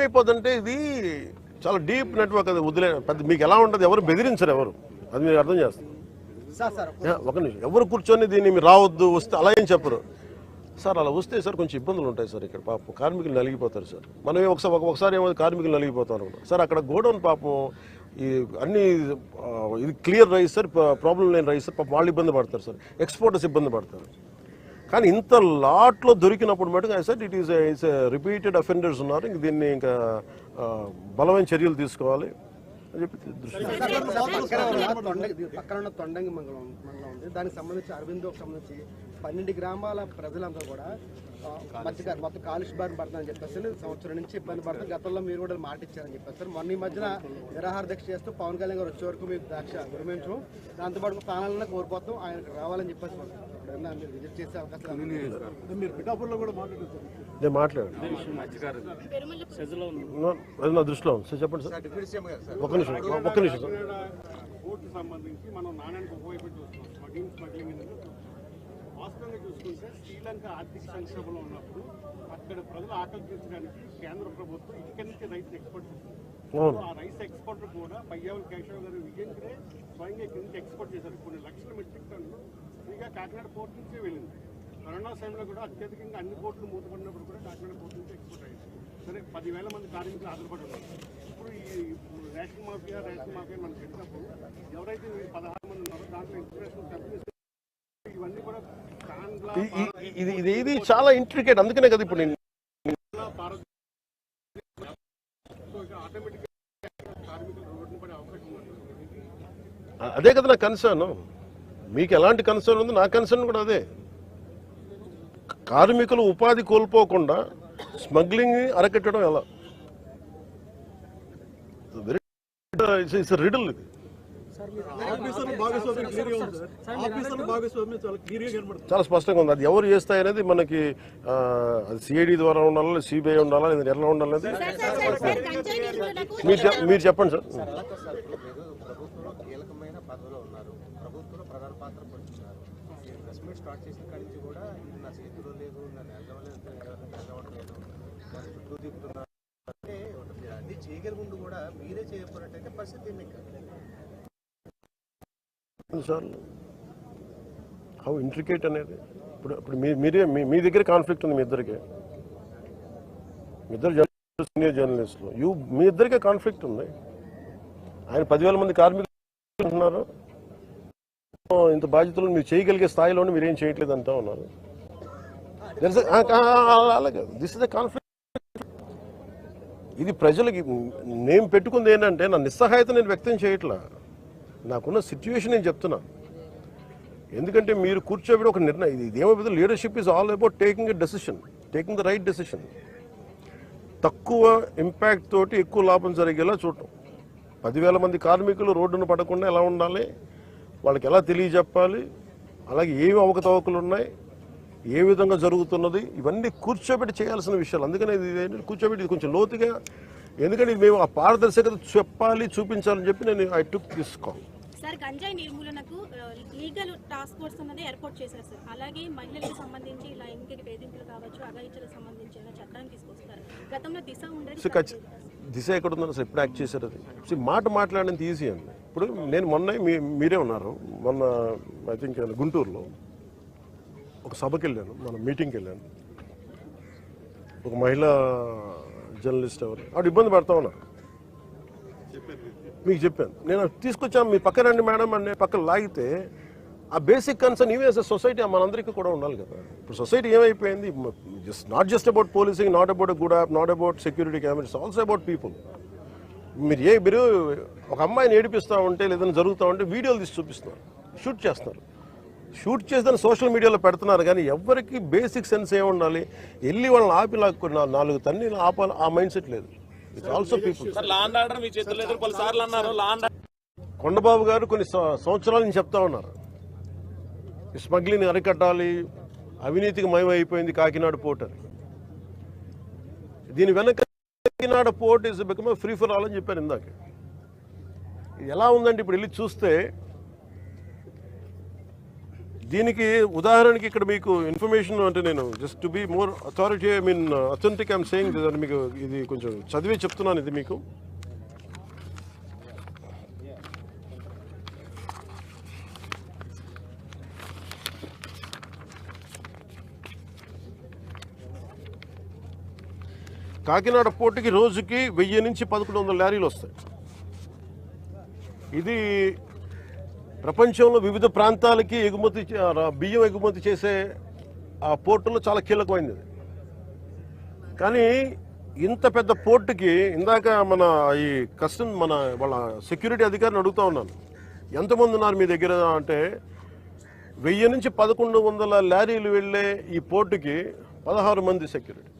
ఏమైపోతుందంటే ఇది చాలా డీప్ నెట్వర్క్ అది వదిలే పెద్ద మీకు ఎలా ఉంటుంది ఎవరు బెదిరించరు ఎవరు. అది మీరు అర్థం చేస్తారు. సార్ సార్ యా, ఒక నిమిషం. ఎవరు కూర్చొని దీన్ని మీరు రావద్దు వస్తే అలా ఏం చెప్పరు. సార్ అలా వస్తే సార్ కొంచెం ఇబ్బందులు ఉంటాయి సార్ ఇక్కడ. పాపం కార్మికులు నలిగిపోతారు సార్. మనం ఒకసారి ఒక- ఒకసారి ఏమో కార్మికులు నలిగిపోతారు సార్ అక్కడ గోడౌన్ పాపం ఈ అన్ని ఇది క్లియర్ రైస్ సార్ ప్రాబ్లం లేని రైస్ సార్. పాపం వాళ్ళు ఇబ్బంది పడతారు సార్. ఎక్స్పోర్టర్స్ ఇబ్బంది పడతారు. కానీ ఇంత లాట్లో దొరికినప్పుడు మటుకు I sir it is it's repeated offenders ఉన్నారు. ఇంక దీన్ని ఇంకా బలమైన చర్యలు తీసుకోవాలి. పక్కన ఉన్న తొండ పక్కన ఉన్న తొండంగి మండలం మండలం ఉంది దానికి సంబంధించి అరవిందోకి సంబంధించి పన్నెండు గ్రామాల ప్రజలంతా కూడా మధ్య మొత్తం కాలుష్య బారిన పడుతుందని చెప్పేసి సంవత్సరం నుంచి ఇబ్బంది పడుతుంది గతంలో మీరు కూడా మాట ఇచ్చారని చెప్పేసి మొన్న ఈ మధ్యన నిరాహార దీక్ష చేస్తూ పవన్ కళ్యాణ్ గారు వచ్చే వరకు మీకు దీక్ష విరమించడం దాంతోపాటు ప్రాణాలను కోల్పోతాం ఆయనకు రావాలని చెప్పేసి విజిట్ చేసే అవకాశం ఉందా? మీరు పిఠాపూర్లో కూడా నేను మాట్లాడాను. నా- అది నా దృష్టిలో ఉంది. సార్ చెప్పండి సార్. ఒక్క నిమిషం ఒక్క నిమిషం. సార్ సంబంధించి మనం నాణ్యానికి చూస్తున్నాం. స్మగ్లింగ్ స్మగ్లింగ్ అనేది వాస్తవంగా చూసుకుంటే శ్రీలంక ఆర్థిక సంక్షోభంలో ఉన్నప్పుడు అక్కడ ప్రజలు ఆకలి తీర్చడానికి కేంద్ర ప్రభుత్వం ఇక్కడి నుంచి రైస్ ఎక్స్పోర్ట్ చేస్తుంది ఆ రైస్ ఎక్స్పోర్ట్ కూడా పయ్యావుల కేశవ్ గారు విజయంకరే స్వయంగా ఇక్కడి నుంచి ఎక్స్పోర్ట్ చేశారు. కొన్ని లక్షల మెట్రిక్ టన్నులు ఫ్రీగా కాకినాడ పోర్ట్ నుంచే వెళ్ళింది. కరోనా సమయంలో కూడా అత్యధికంగా అన్ని పోర్టులు మూతపడినప్పుడు కూడా కాకినాడ పోర్ట్ నుంచి ఎక్స్పోర్ట్ అయ్యింది సరే పదివేల మంది కార్మికులు ఆధారపడి ఉన్నారు. ఇప్పుడు ఈ రేషన్ మాఫియా రేషన్ మాఫియా మనం పెట్టినప్పుడు ఎవరైతే పదహారు మంది ఉన్నారో దాంట్లో ఇంటర్నేషనల్ కంపెనీస్ ఇవన్నీ కూడా ఇది ఇది ఇది చాలా ఇంట్రికేట్ అందుకనే కదా ఇప్పుడు నేను అదే కదా నా కన్సర్న్ మీకు ఎలాంటి కన్సర్న్ ఉంది నా కన్సర్న్ కూడా అదే. కార్మికులు ఉపాధి కోల్పోకుండా స్మగ్లింగ్ అరకెట్టడం ఎలా? ఇట్స్ రిడల్ ఇది. చాలా స్పష్టంగా ఉంది. అది ఎవరు చేస్తాయి అనేది మనకి ఆ, అది సిఐడి ద్వారా ఉండాలా సిబిఐ ఉండాలా లేదా ఎట్లా ఉండాలి అనేది మీరు చెప్- మీరు చెప్పండి సార్. ప్రభుత్వంలో కీలకమైన పదవిలో ఉన్నారు. ప్రభుత్వంలో ప్రధాన పాత్ర పోషిస్తున్నారు. ప్రెస్ మీట్ స్టార్ట్ చేసిన కాడి నుంచి కూడా ఇది నా చేతిలో లేదు నన్ను ఎగవలేదు ఎగవట్లేదు నన్ను చుట్టూ తిప్పుతున్నారు. అంటే ఒకటి అన్ని ముందు కూడా మీరే చేయకపోయినట్టయితే పరిస్థితి ఏమి కాదు హౌ ఇంట్రికేట్ అనేది ఇప్పుడు ఇప్పుడు మీ మీరే మీ మీ దగ్గర కాన్ఫ్లిక్ట్ ఉంది మీ ఇద్దరికి. మీ ఇద్దరు జర్నలిస్ట్ సీనియర్ జర్నలిస్టులు యూ మీ ఇద్దరికే కాన్ఫ్లిక్ట్ ఉంది. ఆయన పదివేల మంది కార్మికులు ఉన్నారు. ఇంత బాధ్యతలు మీరు చేయగలిగే స్థాయిలోనే మీరేం చేయట్లేదు అంటా ఉన్నారు. అలాగే. దిస్ ఇస్ ద కాన్ఫ్లిక్ట్ ఇది ప్రజలకి నేను పెట్టుకుంది ఏంటంటే నా నిస్సహాయత నేను వ్యక్తం చేయట్లా. నాకున్న సిచ్యువేషన్ నేను చెప్తున్నా. ఎందుకంటే మీరు కూర్చోబెట్టి ఒక నిర్ణయం ఇది ఇదేమైపోతే leadership is all about taking a decision taking the right decision తక్కువ ఇంపాక్ట్ తోటి ఎక్కువ లాభం జరిగేలా చూడటం. పదివేల మంది కార్మికులు రోడ్డున పడకుండా ఎలా ఉండాలి? వాళ్ళకి ఎలా తెలియజెప్పాలి? అలాగే ఏమి అవకతవకలు ఉన్నాయి? ఏ విధంగా జరుగుతున్నది? ఇవన్నీ కూర్చోబెట్టి చేయాల్సిన విషయాలు. అందుకనే ఇది కూర్చోబెట్టి ఇది కొంచెం లోతుగా ఎందుకంటే మేము ఆ పారదర్శకత చెప్పాలి చూపించాలని చెప్పి నేను I took this call sir గంజాయి నిర్మూలనకు లీగల్ టాస్క్ ఫోర్స్ అన్నది ఏర్పాటు చేశారు సార్. అలాగే మహిళలకు సంబంధించి లైంగిక వేధింపులు కావచ్చు అఘాయిత్యాలకు సంబంధించిన చట్టాన్ని తీసుకొస్తారు. గతంలో దిశ ఉండేది దిశ ఎక్కడ ఉందని అసలు ఎప్పుడు యాక్ట్ చేశారు అది? మాట మాట్లాడేంత ఈజీ అండి. ఇప్పుడు నేను మొన్న మీ మీరే ఉన్నారు. మొన్న ఐ థింక్ గుంటూరులో ఒక సభకి వెళ్ళాను. మన మీటింగ్కి వెళ్ళాను. ఒక మహిళా జర్నలిస్ట్ ఎవరు? ఆవిడ ఇబ్బంది పడతా ఉన్నారు. మీకు చెప్పాను. నేను తీసుకొచ్చాను. మీ పక్కన రండి మేడం అని పక్కన లాగితే ఆ బేసిక్ కన్సర్న్ ఇవే సొసైటీ మనందరికీ కూడా ఉండాలి కదా. ఇప్పుడు సొసైటీ ఏమైపోయింది? Just not just about policing not about good app not about security cameras also about people మీరు ఏ మీరు ఒక అమ్మాయిని ఏడిపిస్తూ ఉంటే లేదని జరుగుతూ ఉంటే వీడియోలు తీసి చూపిస్తున్నారు. షూట్ చేస్తున్నారు. షూట్ చేసి సోషల్ మీడియాలో పెడుతున్నారు. కానీ ఎవరికి బేసిక్ సెన్స్ ఏమి ఉండాలి? వెళ్ళి వాళ్ళని ఆపి నాలుగు తన్ని ఆపాలి ఆ మైండ్ సెట్ లేదు. It's also people Kondababu garu కొన్ని సంవత్సరాల నుంచి చెప్తా ఉన్నారు. స్మగ్లింగ్ అరికట్టాలి. అవినీతికి మయమైపోయింది కాకినాడ పోర్ట్ అని. దీని వెనక Kakinada port is become free for all అని చెప్పారు ఇందాక. ఇది ఎలా ఉందంటే ఇప్పుడు వెళ్ళి చూస్తే దీనికి ఉదాహరణకి ఇక్కడ మీకు ఇన్ఫర్మేషన్ అంటే నేను just to be more authority I mean authentic I'm saying మీకు ఇది కొంచెం చదివే చెప్తున్నాను ఇది మీకు. కాకినాడ పోర్టుకి రోజుకి వెయ్యి నుంచి పదకొండు వందల లారీలు వస్తాయి. ఇది ప్రపంచంలో వివిధ ప్రాంతాలకి ఎగుమతి చే- బియ్యం ఎగుమతి చేసే ఆ పోర్టులో చాలా కీలకమైనది కానీ ఇంత పెద్ద పోర్టుకి ఇందాక మన ఈ కస్టమ్ మన వాళ్ళ సెక్యూరిటీ అధికారిని అడుగుతా ఉన్నాను. ఎంతమంది ఉన్నారు మీ దగ్గర అంటే వెయ్యి నుంచి పదకొండు వందల లారీలు వెళ్ళే ఈ పోర్టుకి పదహారు మంది సెక్యూరిటీ.